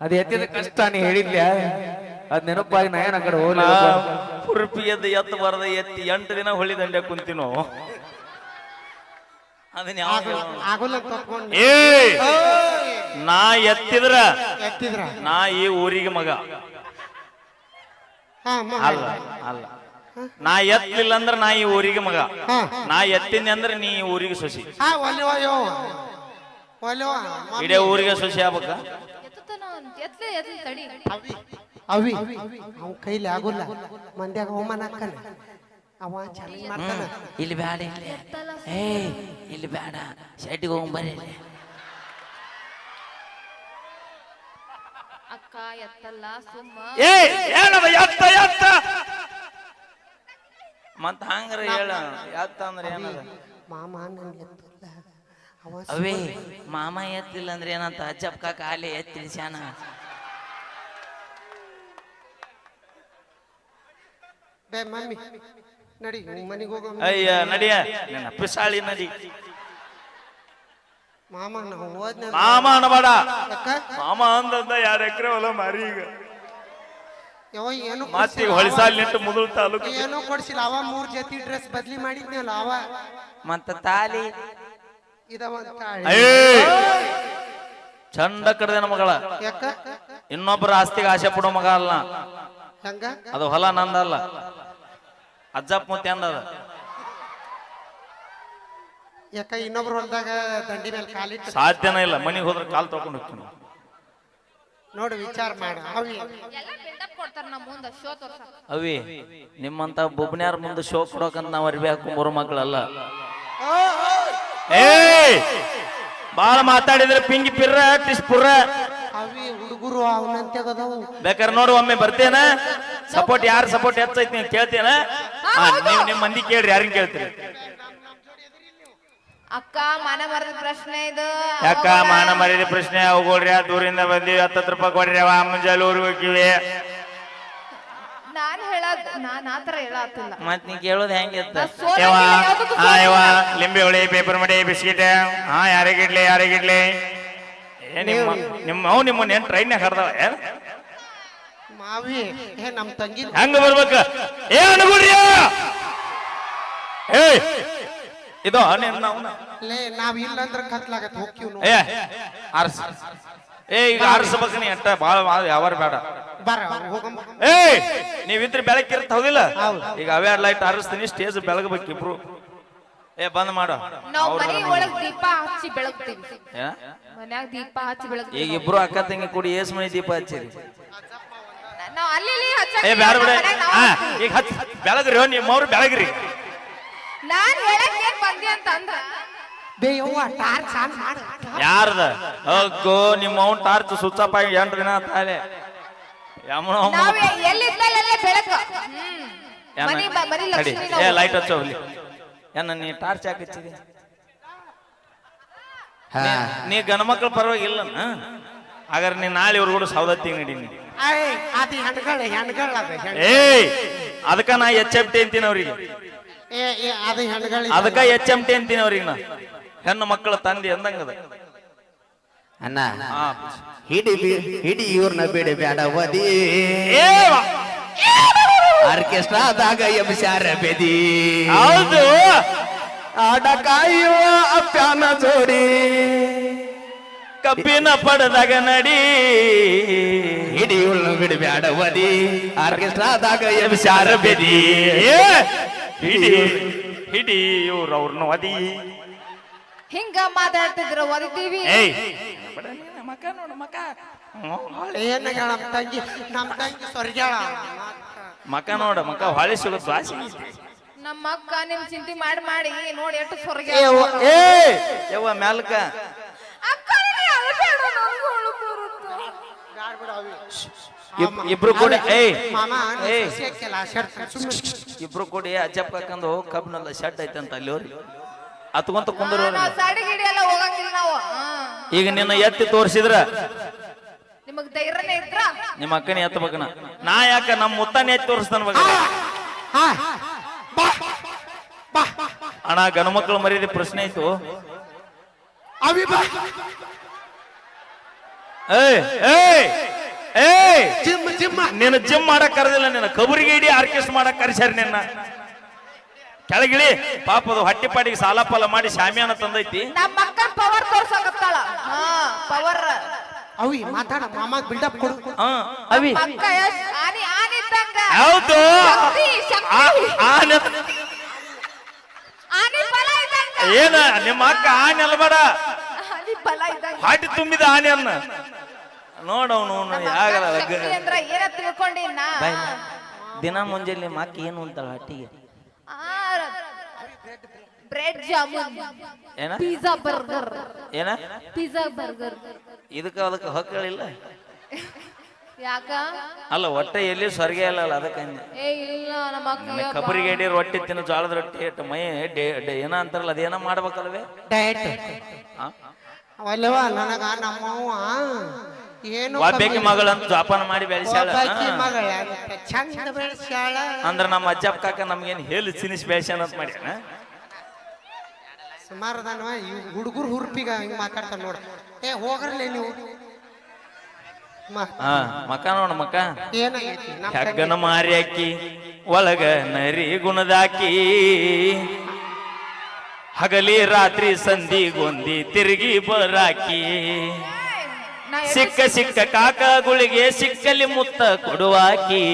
ಅದು ಎತ್ತಿದ ಕಷ್ಟ ನೀ ಹೇಳಿದ್ಲ್ಯಾ ಅದ್ ನೆನಪಾಗಿ ನಾ ಏನ ಕಡೆ ಹೋಗ್ಲಿ? ಹುರುಪಿಗೆದ್ದು ಎತ್ತ ಬರದ ಎತ್ತಿ ಎಂಟು ದಿನ ಹೊಳಿ ದಂಡೆ ಕುಂತಿನೋ? ಅದನ್ನ ಯಾವ ಆಗೋಲ್ಲ ತಪ್ಕೊಂಡು. ಏ! ನಾ ಎತ್ತಿದ್ರ? ಎತ್ತಿದ್ರ? ನಾ ಈ ಊರಿಗೆ ಮಗ. ಹಾ ಅಲ್ಲ ಅಲ್ಲ. ನಾ ಎತ್ತಲಿಲ್ಲ ಅಂದ್ರ ನಾ ಈ ಊರಿಗೆ ಮಗ. ಹಾ. ನಾ ಎತ್ತಿನಿ ಅಂದ್ರ ನೀ ಈ ಊರಿಗೆ ಸೊಸಿ. ಹಾ ಒಲೆವ ಇಡೇ ಊರಿಗೆ ಸುಸಿ ಆಗ್ಬೇಕ? ಎತ್ತುತ್ತಾನ ಅವ್ನು. ಎತ್ಲೆ ಎತ್ಲೆ ತಡಿ. ಅವಿ ಅವ್ ಕೈಲಿ ಆಗುಲ್ಲ ಮಂದ್ಯಾಗ ಅವಮಾನ ಹಾಕಲ್ಲ ಅವ ಚಾಲೆಂಜ್ ಮಾಡ್ತಾನ. ಇಲ್ಲಿ ಬ್ಯಾಡ ಇಲ್ಲಿ. ಏ ಇಲ್ಲಿ ಬೇಡ ಶೆಟ್ಟಿಗೆ ಹೋಗ್ಬರ್ರಿ ಇಲ್ಲಿ ಅಕ್ಕ ಎತ್ತಲ್ಲ ಸುಮ್ಮ. ಏ ಹೇಳವ ಎತ್ತ ಎತ್ತ. ಮತ್ತ ಹಂಗ್ರ ಹೇಳ. ಎತ್ತ ಅಂದ್ರೆ ಏನದ? ಮಾಮ ನನ್ ಎತ್ತಲ್ಲ. ಅವ ಮಾಮ ಎತ್ತಿಲ್ಲ ಅಂದ್ರೆ ಏನಂತ ಅಜ್ಜಪ್ಪ ಕಾಲಿ ಎತ್ತಿಳಿಸ್ಯಾನ ಬೇ ಮಮ್ಮಿ ನಡಿ ಮನಿಗೆ ಹೋಗ ಅಯ್ಯ ನಡಿಯ ನನ್ನ ಪಿಸಾಳಿ ನಡಿ. ಮಾಮ ನಾವು ಹೋದ್ನ ಮಾಮ ಯಾಕ? ಮಾಮ ಅಂದಂದ ಎರಡು ಎಕರೆ ಹೊಲ ಮಾರಿ ಈಗ. ಯಾವ ಏನು ಮತ್ತೆ ಹೊಳಿಸಾಲ್ ನಿಂತು ಮುದುಲ್ ತಾಲೂಕು ಏನೋ ಕೊಡ್ಸಿಲ್ಲ. ಅವ ಮೂರ್ ಜೊತೆ ಡ್ರೆಸ್ ಬದ್ಲಿ ಮಾಡಿದ್ನಲ್ಲ ಅವ. ಮತ್ತ ತಾಲಿ ಏ ಕಡ್ದೇನ ಮಗಳ. ಯಾಕ? ಇನ್ನೊಬ್ಬರ ಆಸ್ತಿಗೆ ಆಸೆ ಪಡೋ ಮಗ ಅಲ್ಲ. ಅದು ಹೊಲ ನಂದಲ್ಲ. ಅಜ್ಜಪ್ಪ ಮತ್ತೆ ಅಂದದ. ಯಾಕ ಇನ್ನೊಬ್ರು ಹೊಲದಾಗ ದಂಡಿ ಮೇಲೆ ಕಾಲಿಟ್ಟು ಸಾಧ್ಯನೇ ಇಲ್ಲ. ಮನೆಗೆ ಹೋದ್ರೆ ಕಾಲ್ ತಗೊಂಡು ಹೋಗ್ತೀನಿ. ನೋಡಿ ವಿಚಾರ ಮಾಡಿ. ಅವಿ. ಎಲ್ಲ ಬಿಲ್ಡಪ್ ಕೊಡ್ತಾರ ನಮ್ಮ ಮುಂದ. ಶೋ ತೋರ್ಸ ಅವಿ ನಿಮ್ಮಂತ ಬೊಬ್ನ್ಯಾರ ಮುಂದೆ ಶೋ ಕೊಡೋಕಂತ ನಾವು ಅರಿವಿ ಹಾಕೊಂಬರೋ ಮಕ್ಕಳಲ್ಲ. ಏ ಬಾಳ ಮಾತಾಡಿದ್ರೆ ಪಿಂಗಿ ಪಿರ್ರ ಟಿಸ್ ಪುರ್ರ. ಅವಿ ಹುಡುಗರು ಬೇಕಾದ್ರೆ ನೋಡು ಒಮ್ಮೆ ಬರ್ತೇನ. ಸಪೋರ್ಟ್ ಯಾರ ಸಪೋರ್ಟ್ ಹೆಚ್ಚೈತಿ ನೀನು ಕೇಳ್ತೇನ. ಹಾ, ನೀವ್ ನಿಮ್ ಮಂದಿ ಕೇಳ್ರಿ ಯಾರಿಗ್ ಕೇಳ್ತೀರಿ? ಅಕ್ಕ ಮನ ಮರದ ಪ್ರಶ್ನೆ ಇದು. ಅಕ್ಕ ಮಾನ ಮರ್ಯಾದೆ ಪ್ರಶ್ನೆ? ಅವುಗಳ್ರಿ ದೂರಿಂದ ಬಂದಿವಿ ಹತ್ತತ್ತು ರೂಪಾಯಿ ಕೊಡ್ರಿ ಅವ ಮುಂಜಾನೆ ಊರಿಗೆ ಹೋಗಿವಿ ನಾನ್ ಹೇಳದ್ ನಾನ್ ಆತರ ಹೇಳತ್ತಿಲ್ಲ ಮತ್ ನೀ ಕೇಳೋದ್ ಹೆಂಗಿತ್ತ ಯವ್ವ ಲಿಂಬೆ ಹುಳಿ ಪೇಪರ್ ಮಡಿ ಬಿಸ್ಕಿಟ್. ಹಾ ಯಾರಿಗಿಡ್ಲಿ ಯಾರಿಗಿಡ್ಲಿ ಏ ನಿಮ್ಮ ನಿಮ್ಮ ಅವ್ ನಿಮ್ಮನ್ನ ಏನ್ ಟ್ರೈನ್ಯಾಗ ಹರ್ದವ ಏನ್? ಮಾವಿ ಏ ನಮ್ ತಂಗಿ ಹೆಂಗ ಬರ್ಬೇಕ? ಏ ಅನುಗುಡ್ರಿ ಏ ಇದು ನಿನ್ನ ಅವ್ನ. ಲೇ ನಾವ್ ಇಲ್ಲಂದ್ರ ಕತ್ಲಾಗತ್ತೆ ಕತ್ಲಾಗತ್ ಹೋಗ್ತೀವ್ ಏ ಆರ್ಸ್. ಏ ಈಗ ಆರಿಸ್ಬೇಕು ನೀ ಅಟ್ಟ? ಬಾಳ ಯಾವಾರ ಬೇಡ. ಏ ನೀವಿದ್ರೆ ಬೆಳಕಿರ್ತ ಹೌದಿಲ್ಲ? ಈಗ ಅವೇ ಲೈಟ್ ಆರಿಸ್ತೀನಿ ಸ್ಟೇಜ್ ಬೆಳಗಬೇಕು ಇಬ್ರು ಏ ಬಂದ್ ಮಾಡು. ನಾವ್ ಮನಿ ಒಳಗ್ ದೀಪ ಹಚ್ಚಿ ಬೆಳಗ್ತೀವಿ. ಏ? ಮನ್ಯಾಗ ದೀಪ ಹಚ್ಚಿ ಬೆಳಗ್ತೀವಿ. ಈಗ ಇಬ್ರು ಅಕ್ಕ ತಂಗಿ ಕೂಡಿ ಏಸ್ ಮನೆ ದೀಪ ಹಚ್ಚಿರಿ. ನಾವ್ ಅಲ್ಲಿ ಇಲ್ಲಿ ಏ ಬ್ಯಾಡ ಬಿಡ. ಈಗ ಹಚ್ಚ ಬೆಳಗ್ರಿ ನಿಮ್ಮವ್ರು ಬೆಳಗ್ರಿ. ನಾನ್ ಹೇಳಕ್ ಏನ್ ಬಂದಿ ಅಂತ ಅಂದ್ರ ಬೇ ಟಾರ್ಚ್ ಆನ್ ಮಾಡ. ಯಾರ್ದ? ಅಗ್ಗೋ ನಿಮ್ಮ ಅವ್ನ್ ಟಾರ್ಚ್ ಸುಚ್ಚಪ್ಪ ಎಂಟು ದಿನ ತಾಳೆ. ಯಮನ ನಾವ್ ಎಲ್ಲಿದ್ದಲ್ಲೇ ಬೆಳಕು. ಹ್ಮ್. ಮನಿ ಬ- ಮನಿ ಲಕ್ಷ್ಮಿ ಏ ಲೈಟ್ ಹಚ್ಚೋ ಏನ ನೀ ಟಾರ್ಚ್ ಯಾಕೆ ಹಚ್ಚಿದಿ ನೀ- ಗಣಮಕ್ಕಳ ಗಂಡ ಇಲ್ಲನ ಪರವಾಗಿಲ್ಲ ಹಾಗಾದ್ರೆ ನೀ ನಾಳೆ ಇವ್ರು ಕೂಡ ಸೌದತ್ತಿ ನಡೀನಿ ಏಯ್ ಅದು ಹೆಣ್ಗಳ ಹೆಣ್ಗಳ ಅದು ಹೆಣ್ ಏಯ್ ಅದಕ್ಕ ನಾ ಎಚ್ ಎಂ ಟಿ ಅಂತೀನಿ ಅವ್ರಿಗೆ. ಏ ಏ ಅದು ಹೆಣ್ಗಳ. ಅದಕ್ಕ ಎಚ್ ಎಂ ಟಿ ಅಂತೀನಿ ಅವ್ರಿಗೆ ನಾ. ಹೆಣ್ಣು ಮಕ್ಕಳ ತಂದೆ ಅಂದಂಗದ. ಅಣ್ಣ ಹಿಡಿ ಹಿಡಿ ಇವ್ರನ್ನ ಬಿಡಿ ಬೇಡ ವಾ- ಆರ್ಕೆಸ್ಟ್ರಾದಾಗ ಎಬ್ಸ್ಯಾರ ಬೆದಿ. ಹೌದು. ಆಡ ಕಾಯುವ ಅಪ್ಯಾನ ಜೋಡಿ. ಕಬ್ಬಿನ ಪಡೆದಾಗ ನಡಿ. ಹಿಡಿ ಇವ್ರನ್ನ ಬಿಡಿ ಬೇಡ ಓದಿ. ಆರ್ಕೆಸ್ಟ್ರಾದಾಗ ಎಬ್ಸ್ಯಾರ ಬೆದಿ. ಬೆದಿ ಹಿಡಿ ಹಿಡಿ ಇವ್ರು ಅವ್ರನ್ನ ಒದಿ ಹಿಂಗ ಮಾತಾಡ್ತಿದ್ರ ಒದಿತೀವಿ ಏಯ್. ಬಡ ನೀನು ಮಕ ನೋಡು ಮಕ ಏನ ಹೊಳೆ. ಏನ್ ನಮ್ ತಂಗಿ? ನಮ್ ತಂಗಿ ಸ್ವರ್ಗ್ಯಾಳ. ಮಕ ನೋಡ ಮಕ ಹೊಳೆ ಸಿಗುತ್ತೆ ದ್ವಾಸಿ ನಮ್ಮ ಅಕ್ಕ ನಿಮ್ ಚಿಂತೆ ಮಾಡಿ ಮಾಡಿ ನೋಡಿ ಎಷ್ಟು ಸ್ವರ್ಗ ಏ ಯವ್ವ ಮ್ಯಾಲ್ಕ ಅಕ್ಕ ನೀನು ಅಳ್ಬೇಡ, ನನಗೂ ಅಳು ಬರುತ್ತೆ. ಬ್ಯಾಡ್ ಬಿಡು ಅವಿ. ಇಬ್- ಇಬ್ರು ಕೂಡ ಏಯ್. ಮಾಮ ಏಯ್. ಸುಮ್ಮನೆ ಇಬ್ರು ಕೂಡಿ ಅಜ್ಜಪ್ಪ ಕಬ್ಬನಲ್ಲ ಕಬ್ನಲ್ಲ ಶೆಡ್ ಅಂತ ಅಲ್ಲಿ ಅವ್ರಿ ಅತ್ಕೊಂತ ಕುಂದ್ರು ಹಾ, ನಾವ್ ಗಿಡಿ ಎಲ್ಲ ಹೋಗಂಗಿಲ್ಲ ನಾವು. ಈಗ ನಿನ್ನ ಎತ್ತಿ ತೋರಿಸಿದ್ರ? ನಿಮಗ್ ಧೈರ್ಯನೇ ಇದ್ರ? ನಿಮ್ಮ ಅಕ್ಕನ ಎತ್ತಬೇಕನ ನಾ ಯಾಕ ನಮ್ಮ ಮುತ್ತನ ಎತ್ತಿ ತೋರಿಸ್ತಾನ ಮಗ ಅಣ್ಣ ಗಣಮಕ್ಳು ಮರ್ಯಾದೆ ಪ್ರಶ್ನೆ ಅವಿ ಬಾ ಏಯ್ ಏಯ್ ಏಯ್. Gym gym. ನಿನ್ನ ಜಿಮ್ ಮಾಡಕ್ ಕರೆದಿಲ್ಲ ನಿನ್ನ ಕಬರಿಗೆ ಇಡೀ ಆರ್ಕೆಸ್ಟ್ ಮಾಡಕ್ ಕರೆಸ್ಯಾರ ನಿನ್ನ. ಕೆಳಗಿಳಿ ಪಾಪದು ಹೊಟ್ಟೆಪಾಡಿಗೆ ಸಾಲ ಪಾಲ ಮಾಡಿ ಶಾಮಿಯಾನ ತಂದೈತಿ. ನಮ್ಮ ಅಕ್ಕ ಪವರ್ ತೋರ್ಸಕತ್ತಾಳ. ಹಾ ಪವರ್ ಅವಿ ಮಾತಾಡ ಮಾಮ ಬಿಲ್ಡಪ್ ಕೊಡು. ಹಾ ಅವಿ. ಅಕ್ಕ ಆನಿ ಆನಿ ಇದ್ದಂಗ ಹೌದು. ಶಕ್ತಿ, ಆನೆ. ಆನಿ ಬಲ ಇದ್ದಂಗ. ಏನ ನಿಮ್ಮ ಅಕ್ಕ ಆನೆ ಅಲ್ಬೇಡ ಆನಿ ಬಲ ಇದ್ದಂಗ. ಹಾಟಿ ತುಂಬಿದ ಆನೆಯನ್ನ. ನೋಡವನು ನಮ್ಮ ಯಾಗಲ್ಲ ಶಕ್ತಿ ಏನ ತಿಳ್ಕೊಂಡಿನ ದಿನ ಮುಂಜಾನೆ ನಿಮ್ಮ ಅಕ್ಕ ಏನು ಅಂತಾಳ ಹೊಟ್ಟಿಗೆ? ಬ್ರೆಡ್ ಜಾಮೂನ್ ಏನ? ಪಿಜ್ಜಾ ಬರ್ಗರ್ ಏನ? ಪಿಜ್ಜಾ ಬರ್ಗರ್ ಇದಕ್ಕೆ ಅದಕ್ಕೆ ಹೊಕ್ಕಳಿಲ್ಲ ಯಾಕ? ಅಲ್ಲ ಹೊಟ್ಟೆ ಎಲ್ಲಿ ಸ್ವರ್ಗ ಇಲ್ಲ ಅಲ್ಲ ಅದಕ್ಕೆ ಅಂದೆ. ಏ ಇಲ್ಲ ನಮ್ಮ ಅಕ್ಕ ನಿನಗೆ ಕಬರಿಗೆ ಎಡಿ ರೊಟ್ಟಿ ತಿನ್ನು ಜೋಳದ ರೊಟ್ಟಿ ಇಟ್ಟು ಮೈ ಡೇ- ಡೆ- ಏನ ಅಂತಾರಲ್ಲ ಅದೇನ ಮಾಡ್ಬೇಕಲ್ವೇ? ಡಯಟ್ ಆ? ಅವಲ್ಲವ ನನಗ ನಮ್ಮವ್ವ ಏನು ಒಬ್ಬಾಕಿ ಮಗಳಂತ ಜೋಪಾನ ಮಾಡಿ ಬೆಳೆಸ್ಯಾಳ. ಒಬ್ಬಾಕಿ ಮಗಳ ಅಂತ ಚಂದ ಬೆಳೆಸ್ಯಾಳ. ಅಂದ್ರ ನಮ್ಮ ಅಜ್ಜಪ್ಪ ಕಾಕ ನಮ್ಗೇನ್ ಹೇಳಿ ಸಿನಿಸ್ ಬೆಳೆಸ್ಯಾನ ಅಂತ ಮಾಡ್ಯಾನ? ಸುಮಾರದಾನ ಹುಡುಗರು ಹುರ್ಪಿಗ ಹಿಂಗ ಮಾತಾಡ್ತಾನ ನೋಡ. ಏ ಹೋಗ್ರಲ್ಲ ನೀವು. ಹಾ ಮಕ ನೋಡ ಮಕ. ಏನಾಗೈತಿ? ಹೆಗ್ಗನ ಮಾರಿ ಹಾಕಿ ಒಳಗ ನರಿ ಗುಣದಾಕಿ ಹಗಲಿ ರಾತ್ರಿ ಸಂಧಿ ಗೊಂದಿ ತಿರುಗಿ ಬರಾಕಿ. ಸಿಕ್ಕ ಸಿಕ್ಕ ಕಾಕ ಗುಳಿಗೆ ಸಿಕ್ಕಲಿ ಮುತ್ತ ಕೊಡುವಾಕಿ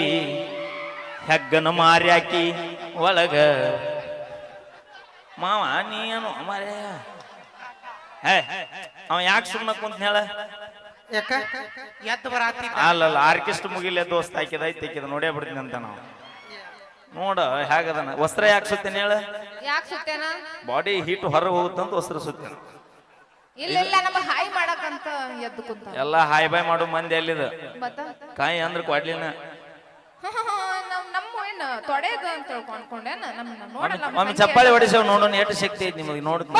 ಹೆಗ್ಗನ ಮಾರ್ಯಾಕಿ ಒಳಗ. ಮಾವ ನೀನು ಮಾರ್ಯ ಹೇ ಅವ ಯಾಕೆ ಸುಮ್ಮನೆ ಕುಂತ ಹೇಳ? ಯಾಕ? ಎದ್ದು ಅಲ್ಲಲ್ಲ ಆರ್ಕೆಸ್ಟ್ ಮುಗಿಲೆ ದೋಸ್ತ ಹಾಕಿದ ಐತಿ ಹಾಕಿದ ನೋಡೇ ಬಿಡ್ತೀನಿ ಅಂತ ನಾವು. ನೋಡ ಹೇಗದನ? ವಸ್ತ್ರ ಯಾಕೆ ಸುತ್ತೇನೆ ಹೇಳ? ಯಾಕೆ ಸುತ್ತೇನ? ಬಾಡಿ ಹೀಟ್ ಹೊರಗೆ ಹೋಗುತ್ತಂತ ವಸ್ತ್ರ ಸುತ್ತೇನೆ. ಇಲ್ಲ ಇಲ್ಲ ನಮ್ಮ ಹಾಯ್ ಮಾಡಕಂತ ಎದ್ದು ಕುಂತ. ಎಲ್ಲ ಹಾಯ್ ಬಾಯ್ ಮಾಡೋ ಮಂದಿ ಎಲ್ಲಿದ? ಮತ್ತ? ಕಾಯಿ ಅಂದ್ರೆ ಕೊಡ್ಲಿನ ಒಮ್ಮೆ ಚಪ್ಪಾಳಿ ಹೊಡಿಸವ್ ನೋಡೋಣ ಎಷ್ಟು ಶಕ್ತಿ ಐತಿ ನಿಮಗೆ ನೋಡಿದ್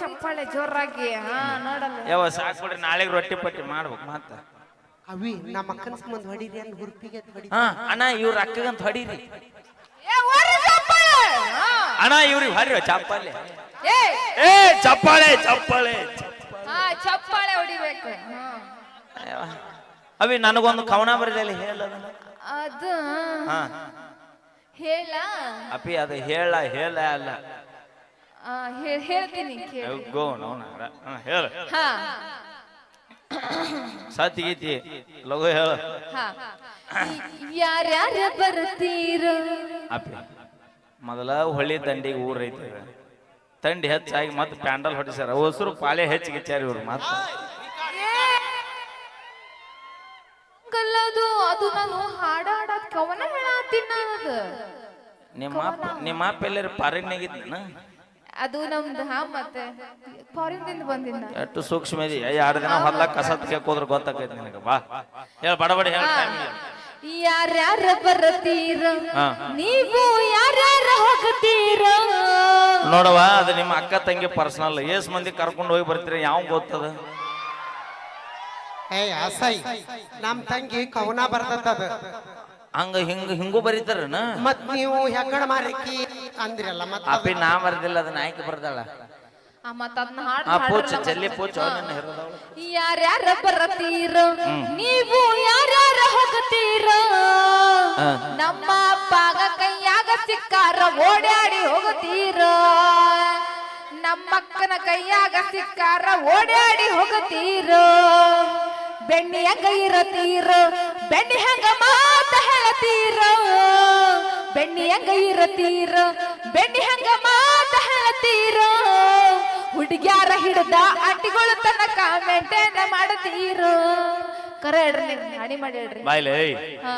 ಚಪ್ಪಾಳೆ ಜೋರಾಗಿ ಹಾ ನೋಡಲ್ಲ. ಯಾವ ಸಾಕ್ ಬಿಡ್ರಿ ನಾಳೆಗೆ ರೊಟ್ಟಿ ಪಟ್ಟಿ ಮಾಡ್ಬೇಕು ಮತ್ತ ಅವಿ ನಮ್ಮ ಅಕ್ಕನ ಸಂಬಂಧ ಹೊಡಿರಿ ಅಂತ ಹುರ್ಪಿಗೆ ಹೊಡಿ ಹಾ ಅಣ್ಣ ಇವ್ರ ಅಕ್ಕಗಂತ ಹೊಡೀರಿ. ಏ ಹೊರ್ರಿ ಚಪ್ಪಾಳೆ! ಹಾ. ಅಣ್ಣ ಇವ್ರಿಗೆ ಹೊಡಿರಿ ಚಪ್ಪಾಳೆ. ಏ ಚಪ್ಪಾಳೆ ಚಪ್ಪಾಳೆ ಹಾ ಚಪ್ಪಾಳೆ ಹೊಡಿಬೇಕು. ಹಾ. ಅವಿ ನನಗೊಂದು ಕವನ ಬರಲಿ ಹೇಳ ಅದು ಹಾ. ಹೇಳ. ಅಪಿ ಅದು ಹೇಳ ಹೇಳ ಅಲ್ಲ. ಆ, ಹೇ- ಹೇಳ್ತೀನಿ ಕೇಳಿ. ಗೋ ಹೇಳ. ಹಾ. ಸತಿ ಗೀತಿ ಲಘು ಹೇಳ. ಹಾ. ಯಾರ್ಯಾರ ಬರ್ತೀರೋ. ಅಪಿ ಮೊದಲ ಹೊಳ್ಳಿ ದಂಡಿಗೆ ಊರ್ ಐತಿ ತಂಡಿ ಹೆಚ್ಚಾಗಿ ಮತ್ತೆ ಪ್ಯಾಂಡಲ್ ಹೊಡಿಸ್ಯಾರ. ಹೊಸರು ಪಾಳೆ ಹೆಚ್ಚಿಗಿಚ್ಚಾರ ಇವ್ರು ಮತ್ತೆ. ಕಲ್ಲದು ಅದು ನಾನು ಹಾಡಾಡ ಕವನ ಹೇಳತ್ತೀನಿ ಅದು ನಿಮ್ಮ ಅಪ್ಪ ನಿಮ್ಮ ಅಪ್ಪ ಎಲ್ಲರೂ ಫಾರಿನ್ ಅದು ನಮ್ದು ಹಾ ಮತ್ತೆ ಫಾರಿನ್ದಿಂದ ಬಂದಿದ್ದ ಎಷ್ಟು ಸೂಕ್ಷ್ಮ ಇದೆ. ಎರಡು ದಿನ ಹೊಲ ಕಸ ಹೋದ್ರೆ ಗೊತ್ತಾಕೈತಿ ನಿನಗೆ. ಬಾ. ಹೇಳ ಬಡಬಡಿ ಹೇಳ. ಯಾರ್ಯಾರ ಬರತೀರ ಹಾ. ನೀವು ಯಾರ್ಯಾರ ಹೋಗತೀರ. ನೋಡವ ಅದು ನಿಮ್ಮ ಅಕ್ಕ ತಂಗಿ ಪರ್ಸನಲ್ ಏಸ್ ಮಂದಿ ಕರ್ಕೊಂಡು ಹೋಗಿ ಬರ್ತೀರಿ ಯಾವ ಗೊತ್ತದ? ಏ ಅಸೈ ನಮ್ ತಂಗಿ ಕವನ ಬರ್ತದ ಹಂಗ ಹಿಂಗ ಹಿಂಗೂ ಬರೀತಾರನ? ಮತ್ ನೀವು ಹೆಗ್ಗಣ ಮಾರಿಕಿ ಅಂದ್ರಲ್ಲ ಮತ್ ಅಪ್ಪಿ ನಾ ಬರ್ದಿಲ್ಲ ಅದನ್ನ ಆಯ್ಕೆ ಬರ್ದಾಳ. ಪೂಚ ಜಲ್ಲಿ. ಪೂಚ ಯಾರ್ಯಾರ ಬರ್ತೀರ ನೀವು ಯಾರ್ಯಾರ ಹೋಗತೀರ. ನಮ್ಮ ಅಪ್ಪಾಗ ಕೈಯಾಗ ಸಿಕ್ಕಾರ ಓಡಾಡಿ ಹೋಗತೀರ ನಮ್ಮಕ್ಕನ ಕೈಯಾಗ ಸಿಕ್ಕಾರ ಓಡಾಡಿ ಹೋಗತೀರ ಬೆಣ್ಣಿ ಹಂಗ ಇರತೀರ ಬೆಣ್ಣಿ ಹಂಗ ಮಾತ ಹೇಳತೀರ ಬೆಣ್ಣಿ ಹಂಗ ಇರತೀರ ಬೆಣ್ಣಿ ಹಂಗ ಮಾತ ಹೇಳತೀರ ಹುಡುಗ್ಯಾರ ಹಿಡ್ದ ಅಟ್ಟಿಗಳು ತನಕ ಮೇಂಟೈನ್ ಮಾಡತೀರು ಕರೆ ಹೇಳ್ರಿ ನೀವು ಹಾಡಿ ಮಾಡಿ ಹೇಳ್ರಿ. ಬಾಯ್ಲೆ ಹಾ.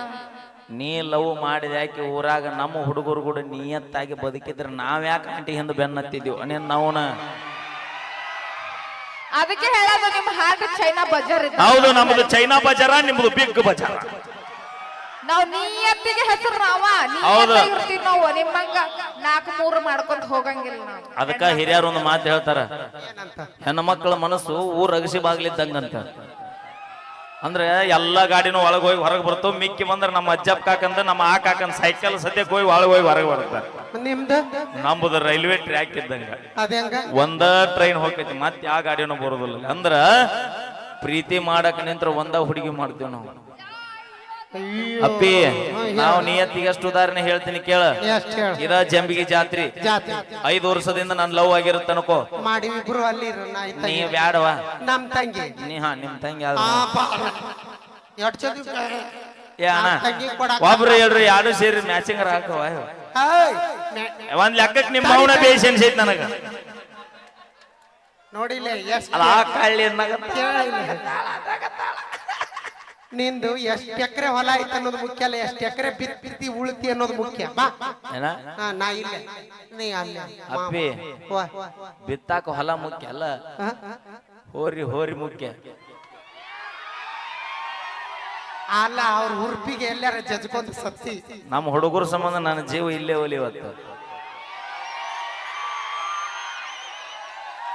ನೀ ಲವ್ ಮಾಡಿದ ಯಾಕೆ ಊರಾಗ ನಮ್ಮ ಹುಡುಗರು ಕೂಡ ನಿಯತ್ತಾಗಿ ಬದುಕಿದ್ರೆ ನಾವ್ ಯಾಕೆ ಆಂಟಿ ಹಿಂದೆ ಬೆನ್ನತ್ತಿದ್ದೀವಿ ಅನೇನ್ ನಾವುನ. ಅದಕ್ಕೆ ಹೇಳೋದು ನಿಮ್ಮ ಹಾರ್ಟ್ ಚೈನಾ ಬಜಾರ್ ಇದ್ದ. ಹೌದು ನಮ್ದು ಚೈನಾ ಬಜಾರ ನಿಮ್ದು ಬಿಗ್ ಬಜಾರ. ನಾವ್ ನಿಯತ್ತಿಗೆ ಹೆಸರು ನಾವ. ಹೌದು. ಇರ್ತೀವಿ ನಾವು. ನಿಮ್ಮಂಗ ನಾಲ್ಕು ಮೂರು ಮಾಡ್ಕೊಂತ ಹೋಗಂಗಿಲ್ಲ ನಾವು. ಅದಕ್ಕ ಹಿರಿಯರು ಒಂದು ಮಾತು ಹೇಳ್ತಾರ. ಏನಂತ ಹೆಣ್ಣು ಮಕ್ಕಳ ಮನಸ್ಸು ಊರ್ ಅಗಸಿ ಬಾಗ್ಲಿದ್ದಂಗಂತ. ಅಂದ್ರೆ ಎಲ್ಲಾ ಗಾಡಿನೂ ಒಳಗೆ ಹೋಗಿ ಹೊರಗೆ ಬರ್ತವೆ ಮಿಕ್ಕಿ ಬಂದ್ರೆ ನಮ್ಮ ಅಜ್ಜಪ್ಪ ಕಾಕಂದ ನಮ್ಮ ಆ ಕಾಕಂದ ಸೈಕಲ್ ಸದ್ಯಕ್ಕೆ ಹೋಗಿ ಒಳಗೆ ಹೋಗಿ ಹೊರಗೆ ಬರುತ್ತೆ ನಿಮ್ದು? ನಮ್ಮದು ರೈಲ್ವೆ ಟ್ರ್ಯಾಕ್ ಇದ್ದಂಗ. ಒಂದ ಟ್ರೈನ್ ಹೋಗ್ತೈತಿ ಮತ್ತೆ ಆ ಗಾಡಿನೂ ಬರೋದಿಲ್ಲ. ಅಂದ್ರ ಪ್ರೀತಿ ಮಾಡಕ್ ನಿಂತ್ರ ಒಂದ ಹುಡುಗಿ ಮಾಡ್ತೇವೆ ನಾವು. ಅಪ್ಪಿ. ನಾವು ನಿಯತ್ತಿಗೆ ಎಷ್ಟು ಉದಾಹರಣೆ ಹೇಳ್ತೀನಿ ಕೇಳ. ಎಷ್ಟ್ ಹೇಳ? ಇದ ಜಂಬಿಗೆ ಜಾತ್ರಿ. ಜಾತಿ ಐದು ವರ್ಷದಿಂದ ನನ್ ಲವ್ ಆಗಿರುತ್ತೆ ಅನ್ಕೋ ಮಾಡಿ ಇಬ್ರು ಅಲ್ಲಿ ಇರು, ನಾ ಈ ನೀ ತಂಗಿ. ಬ್ಯಾಡವಾ ನಮ್ ತಂಗಿ. ನೀ ಹಾ ನಿಮ್ ತಂಗಿ ಆ, ಬಾ. ಎಷ್ಟ್ ಚಂದ ಏ ಅಣ್ಣ ನಮ್ ತಂಗಿ ಕೊಡಾಕ- ಒಬ್ರು ಹೇಳ್ರಿ ಯಾರು ಸೇರಿ ಮ್ಯಾಚಿಂಗ್ ಹಾಕವ ಏಯ್, ನೆ- ಒಂದ್ ಲೆಕ್ಕಕ್ ನಿಮ್ಮ ಅವನ ಬೇಸ್ ಅನ್ಸೈತ್ ನನಗ. ನೋಡಿಲ್ಲ ಎಷ್ಟ್ ಅಲ್ಲ ಆ ಕಳ್ಳಿ ಅನ್ನಗ ಕೇಳಿಲ್ಲ. ನಿಂದು ಎಷ್ಟ್ ಎಕರೆ ಹೊಲ ಐತೆ ಅನ್ನೋದು ಮುಖ್ಯ ಅಲ್ಲ ಎಷ್ಟ್ ಎಕರೆ ಬಿತ್ತಿ ಉಳ್ತಿ ಅನ್ನೋದು ಮುಖ್ಯ. ಬಾ. ಏನ? ಹಾ, ನಾ ಇಲ್ಲ. ನೀ ಅಲ್ಲ. ಅಪ್ಪಿ ವಾ. ಬಿತ್ತಾಕ ಹೊಲ ಮುಖ್ಯ ಅಲ್ಲ? ಹಾ? ಹೋರಿ ಹೋರಿ ಮುಖ್ಯ. ಅಲ್ಲ ಅವ್ರ ಹುರ್ಪಿಗೆ ಎಲ್ಲಾರ ಜಜ್ಕೊಂಡ್ ಸತ್ತಿ. ನಮ್ಮ ಹುಡುಗರ ಸಂಬಂಧ ನನ್ನ ಜೀವ ಇಲ್ಲೇ ಒಲಿ ಇವತ್ತು.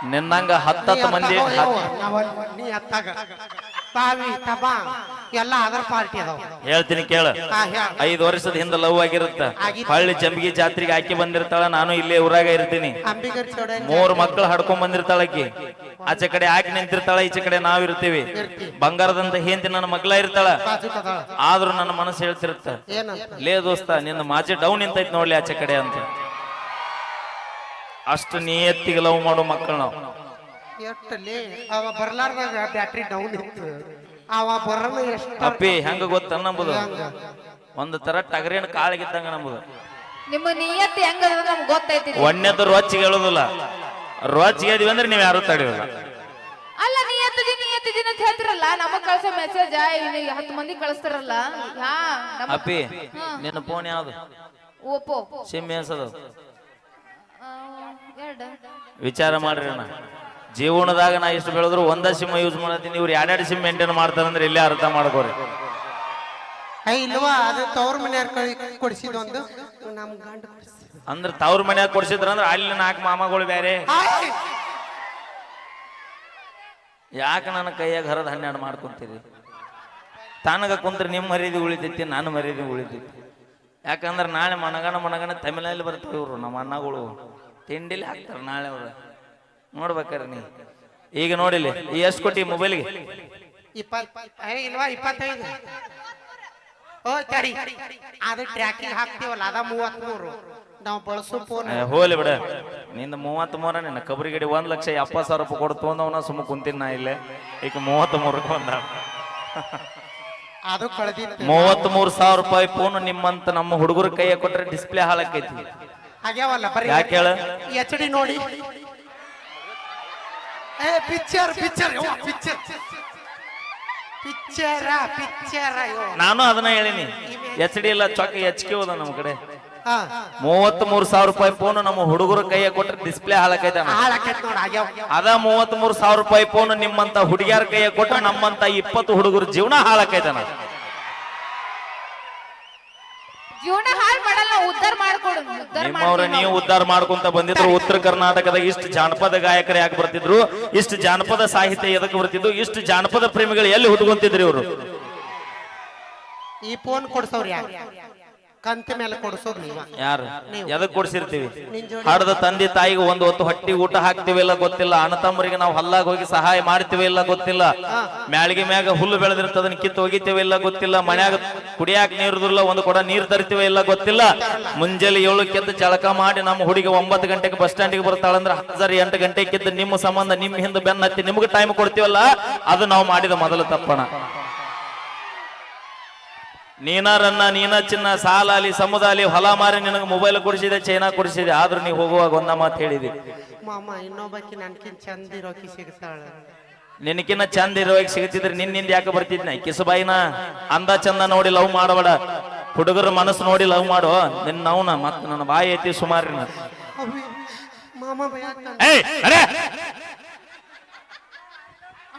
ನಿನ್ನಂಗ ಹತ್ತತ್ತು ಮಂದಿ ನೀ ಅತ್ತಾಗ ಬಾವಿ ತಬಾ ಎಲ್ಲ ಅದರ ಪಾರ್ಟಿ ಅದಾವ. ಹೇಳ್ತೀನಿ ಕೇಳ. ಐದ್ ವರ್ಷದ ಹಿಂದೆ ಲವ್ ಆಗಿರುತ್ತ. ಹಳ್ಳಿ ಜಂಬಿಗೆ ಜಾತ್ರೆಗೆ ಆಕಿ ಬಂದಿರ್ತಾಳ ನಾನು ಇಲ್ಲೇ ಊರಾಗ ಇರ್ತೀನಿ. ಮೂರ್ ಮಕ್ಕಳು ಹಡ್ಕೊಂಡ್ ಬಂದಿರ್ತಾಳ ಆಕಿ. ಆಚೆ ಕಡೆ ಆಕಿ ನಿಂತಿರ್ತಾಳ ಈಚೆ ಕಡೆ ನಾವ್ ಇರ್ತೀವಿ. ಬಂಗಾರದಂತ ಹೇಂತಿ ನನ್ನ ಮಗ್ಳ ಇರ್ತಾಳ. ಆದ್ರೂ ನನ್ನ ಮನಸ್ಸು ಹೇಳ್ತಿರುತ್ತ. ಲೇ ದೋಸ್ತ ನಿನ್ನ ಮಾಜಿ ಡೌನ್ ನಿಂತೈತ್ ನೋಡ್ಲಿ ಆಚೆ ಕಡೆ ಅಂತ. ಅಷ್ಟು ನಿಯತ್ತಿಗೆ ಲವ್ ಮಾಡೋ ಮಕ್ಕಳು ನಾವು. ಎಷ್ಟಲ್ಲಿ ಅವ ಬರ್ಲಾರ್ದಾಗ ಬ್ಯಾಟ್ರಿ ಡೌನ್ ಇತ್ತು. ಅವ ಬರೋಣ ಎಷ್ಟು ಅಪ್ಪಿ ಹೆಂಗ ಗೊತ್ತ ನಂಬುದು? ಒಂದು ತರ ಟಗರಿನ ಕಾಳಗಿದ್ದಂಗ ನಂಬುದು. ನಿಮ್ಮ ನಿಯತ್ತು ಹೆಂಗ ನಮ್ಗೆ ಗೊತ್ತೈತಿ. ಒಣ್ಣೆದ್ದು ರೊಚ್ಚಿಗೆ ಹೇಳುದಿಲ್ಲ. ರೊಚ್ಚಿಗೆ ಇದೀವಿ ಅಂದ್ರೆ ನೀವ್ ಯಾರು ತಡೆಯೋಲ್ಲ. ಅಲ್ಲ ನಿಯತ್ತಿದಿ ನಿಯತ್ತಿದಿನ ಅಂತ ಹೇಳ್ತಿರಲ್ಲ ನಮಗ್ ಕಳ್ಸೋ ಮೆಸೇಜ್ ಹತ್ತು ಮಂದಿ ಕಳಿಸ್ತಾರಲ್ಲ. ಹಾ ನಮ್ಮ ಅಪ್ಪಿ ನಿನ್ನ ಫೋನ್ ಯಾವ್ದು? ಓಪೋ ಸಿಮ್ ಎಸದು ಆ, ಎರಡು. ವಿಚಾರ ಮಾಡ್ರಿ ಅಣ್ಣ. ಜೀವನದಾಗ ನಾ ಇಷ್ಟು ಬೆಳೆದ್ರು ಒಂದ ಸಿಮ್ ಯೂಸ್ ಮಾಡತ್ತೀನಿ. ಇವ್ರು ಎರಡೆರಡು ಸಿಮ್ ಮೇಂಟೈನ್ ಮಾಡ್ತಾರಂದ್ರೆ ಇಲ್ಲೇ ಅರ್ಥ ಮಾಡ್ಕೋರಿ. ಇಲ್ವಾ? ಅದು ತವ್ರ ಮನೆಯವ್ರ ಕೊಡಿಸಿದ ಒಂದು. ನಮ್ ಗಂಡ ಕೊಡ್ಸಿದ. ಅಂದ್ರೆ ತವ್ರ ಮನ್ಯಾಗ ಕೊಡ್ಸಿದ್ರ ಅಂದ್ರೆ ಅಲ್ಲಿ ನಾಲ್ಕು ಮಾಮಗಳು ಬೇರೆ! ಯಾಕೆ ನನ್ನ ಕೈಯಾಗ ಹರದ ಹನ್ನೆರಡು ಮಾಡ್ಕೊಂತೀರಿ? ತಾನಗ ಕುಂತ್ರೆ ನಿಮ್ಮ ಮರ್ಯಾದೆ ಉಳಿತೈತಿ ನಾನು ಮರ್ಯಾದೆ ಉಳಿತೈತಿ. ಯಾಕಂದ್ರೆ ನಾಳೆ ಮನಗಣ ಮನಗಣ ತಮಿಳಲ್ಲಿ ಬರ್ತಾರೆ ಇವರು ನಮ್ಮ ಅಣ್ಣಗಳು. ತಿಂಡಿಲಿ ಹಾಕ್ತಾರೆ ನಾಳೆ ಅವ್ರು. ನೋಡ್ಬೇಕಾರೆ ನೀ ಈಗ ನೋಡಿಲಿ ಈ ಎಷ್ಟು ಕೊಟ್ಟಿ ಮೊಬೈಲ್ಗೆ ಇಪ್ಪತ್ತೈದು? ಓ ತಡಿ. ಅದು ಟ್ರ್ಯಾಕಿಂಗ್ ಹಾಕ್ತೀವಲ್ಲ ಅದ ಮೂವತ್ಮೂರು. ನಾವು ಬಳಸೋ ಫೋನ್ ಹೋಲಿ ಬಿಡ. ನಿಂದ ಮೂವತ್ತ್ ಮೂರ ನಿನ್ನ ಕಬರಿ ಗಡಿ ಒಂದ್ ಲಕ್ಷ ಎಪ್ಪತ್ತು ಸಾವಿರ ರೂಪಾಯಿ ಕೊಡ್ತು ಅಂದವನ ಸುಮ್ಮ ಕುಂತೀನಿ ನಾ ಇಲ್ಲೇ. ಈಗ ಮೂವತ್ತ್ ಮೂರಕ್ಕೆ ಬಂದ. ಅದು ಕಳೆದಿತ್ತು. ಮೂವತ್ತ್ ಮೂರು ಸಾವಿರ ರೂಪಾಯಿ ಫೋನ್ ನಿಮ್ಮಂತ ನಮ್ಮ ಹುಡುಗರ ಕೈಯ ಕೊಟ್ರೆ ಡಿಸ್ಪ್ಲೇ ಹಾಳಾಕೈತಿ. ಆಗ್ಯಾವಲ್ಲ ಬರೀ ಯಾಕೆ ಹೇಳ? ಎಚ್ ಡಿ ನೋಡಿ. ಏ picture picture picture picture picture ನಾನು ಅದನ್ನ ಹೇಳಿನಿ. ಎಚ್ ಡಿ ಇಲ್ಲ ಚೊಕ್ಕ ಎಚ್ ಕೆ ಹೋದ ನಮ್ಮ ಕಡೆ. ಹಾ. ಮೂವತ್ತ್ ಮೂರು ಸಾವಿರ ರೂಪಾಯಿ ಫೋನ್ ನಮ್ಮ ಹುಡುಗರ ಕೈಯ ಕೊಟ್ರೆ ಡಿಸ್ಪ್ಲೇ ಹಾಳಾಕೈತೆ ಹಾಳಾಕೈತ್ ಅದ ಮೂವತ್ತ್ ಮೂರು ಸಾವಿರ ರೂಪಾಯಿ ಫೋನ್ ನಿಮ್ಮಂತ ಹುಡುಗಿಯರ ಕೈಯ ಕೊಟ್ರೆ ನಮ್ಮಂತ ಇಪ್ಪತ್ತು ಹುಡುಗರ ಜೀವನ ಹಾಳಾಕೈತನ ಜೀವನ ಹಾಳು ಮಾಡಲ್ಲ ನಾವು ಉದ್ಧಾರ ಮಾಡ್ಕೊಡು ಉದ್ಧಾರ ನಿಮ್ಮವ್ರ ನಾವು. ಉದ್ಧಾರ ಮಾಡ್ಕೊಂತ ಬಂದಿದ್ರು ಉತ್ತರ ಕರ್ನಾಟಕದ ಇಷ್ಟು ಜಾನಪದ ಗಾಯಕರು ಯಾಕೆ ಬರ್ತಿದ್ರು ಇಷ್ಟು ಜಾನಪದ ಸಾಹಿತ್ಯ ಎದಕ್ಕೆ ಬರ್ತಿದ್ರು ಇಷ್ಟು ಜಾನಪದ ಪ್ರೇಮಿಗಳು ಎಲ್ಲಿ ಹುಟ್ಕೊಂತಿದ್ರು ಇವರು ಈ ಫೋನ್ ಕೊಡ್ಸೋರು ಯಾರು ಕಂತ ಮೇಲೆ ಕೊಡ್ಸೋದ್ ನೀವ. ಯಾರು? ಎದಕ್ ಕೊಡ್ಸಿರ್ತೀವಿ? ನಿನ್ ಜೋಡಿ ಹಡದ ತಂದೆ ತಾಯಿಗೆ ಒಂದು ಹೊತ್ತು ಹೊಟ್ಟಿ ಊಟ ಹಾಕ್ತಿವಿ ಇಲ್ಲ ಗೊತ್ತಿಲ್ಲ. ಅಣ್ಣ ತಮ್ಮರಿಗೆ ನಾವು ಹಲ್ಲಾಗ ಹೋಗಿ ಸಹಾಯ ಮಾಡ್ತೀವಿ ಇಲ್ಲ ಗೊತ್ತಿಲ್ಲ. ಮ್ಯಾಳಿಗೆ ಮ್ಯಾಗ ಹುಲ್ಲು ಬೆಳೆದಿರ್ತದ ಅದನ್ನ ಕಿತ್ತು ಒಗಿತೀವಿ ಇಲ್ಲ ಗೊತ್ತಿಲ್ಲ. ಮನ್ಯಾಗ ಕುಡಿಯಾಕ ನೀರುದಿಲ್ಲ ಒಂದು ಕೊಡ ನೀರ್ ತರಿತೀವಿ ಇಲ್ಲ ಗೊತ್ತಿಲ್ಲ. ಮುಂಜಾನೆ ಏಳು ಕೆದ್ದು ಚಳಕ ಮಾಡಿ ನಮ್ಮ ಹುಡುಗಿ ಒಂಬತ್ತು ಗಂಟೆಗೆ ಬಸ್ ಸ್ಟ್ಯಾಂಡಿಗೆ ಬರ್ತಾಳಂದ್ರೆ ಹಜಾರ್ ಎಂಟು ಗಂಟೆಗೆ ಕಿದ್ದು ನಿಮ್ಮ ಸಂಬಂಧ ನಿಮ್ಮ ಹಿಂದೆ ಬೆನ್ನತ್ತಿ ನಿಮ್ಗೆ ಟೈಮ್ ಕೊಡ್ತೀವಲ್ಲ? ಅದು ನಾವು ಮಾಡಿದ ಮೊದಲ ತಪ್ಪಣ. ನೀನಾರನ್ನ ನೀನ ಚಿನ್ನ ಸಾಲಾಲಿ ಸಮುದಾಲಿ ಹೊಲ ಮಾರಿ ನಿನಗೆ ಮೊಬೈಲ್ ಕೊಡಿಸಿದೆ ಚೈನಾ ಕೊಡಿಸಿದೆ ಆದ್ರೂ ನೀವು ಹೋಗುವಾಗ ಒಂದ ಮಾತು ಹೇಳಿದಿ. ಮಾಮ ಇನ್ನೊಬ್ಬಕಿ ನನ್ಕಿನ್ ಚಂದ ಇರೋಕಿ ಸಿಗ್ತಾಳ. ನಿನಕಿನ್ನ ಚಂದ ಇರೋಕೆ ಸಿಗುತ್ತಿದ್ರೆ ನಿನ್ನಿಂದ ಯಾಕೆ ಬರ್ತಿದ್ನ? ಕಿಸುಬಾಯಿನ ಅಂದ ಚಂದ ನೋಡಿ ಲವ್ ಮಾಡಬೇಡ. ಹುಡುಗರ ಮನಸ್ಸು ನೋಡಿ ಲವ್ ಮಾಡು. ನಿನ್ನ ಅವನ ಮತ್ ನನ್ನ ಬಾಯಿ ಐತಿ ಸುಮಾರಿನ. ಮಾಮ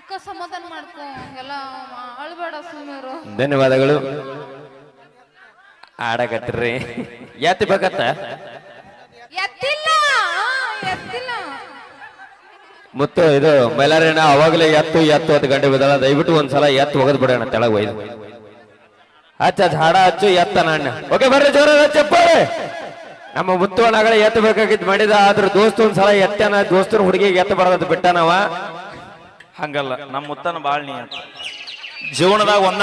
ಅಕ್ಕ ಸಮಾಧಾನ ಮಾಡ್ಕೊ? ಎಲ್ಲ ಅಳ್ಬೇಡ ಸುಮ್ಮರು ಧನ್ಯವಾದಗಳು. ಆಡಕತ್ರಿ ಎತ್ತಿ ಬೇಕತ್ತ ಎತ್ತಿಲ್ಲ ಎತ್ತಿಲ್ಲ. ಮುತ್ತು ಇದು ಬೈಲಾರೇನ ಅವಾಗಲೇ ಎತ್ತು ಎತ್ತು ಅಂತ ಗಂಟೆ ಬಿದ್ದಲ್ಲ ದಯವಿಟ್ಟು ಒಂದ್ಸಲ ಎತ್ತು ಒಗದ್ ಬಿಡೋಣ ತೆಳಗ್ ಒಯ್ದು. ಹಚ್ಚ ಹಚ್ಚ ಹಾಡ ಹಚ್ಚು ಎತ್ತ ನಾಣ್ಯ. ಓಕೆ ಬರ್ರಿ ಜೋರ ಚಪ್ಪಾಳೆ ನಮ್ಮ ಮುತ್ತು ಅಣ್ಣಗಳೇ ಎತ್ತ ಬೇಕಾಗಿದ್ದು ಮಾಡಿದ. ಆದ್ರೆ ದೋಸ್ತ ಒಂದ್ಸಲ ಎತ್ತನ ದೋಸ್ತನ ಹುಡುಗಿಗೆ ಎತ್ತ ಬರೋದ್ ಬಿಟ್ಟ ನಾವ ಹಂಗಲ್ಲ ನಮ್ಮ ಮುತ್ತನ ಬಾಳ್ ನೀ ಅಂತ. ಜೀವನದಾಗ ಒಂದ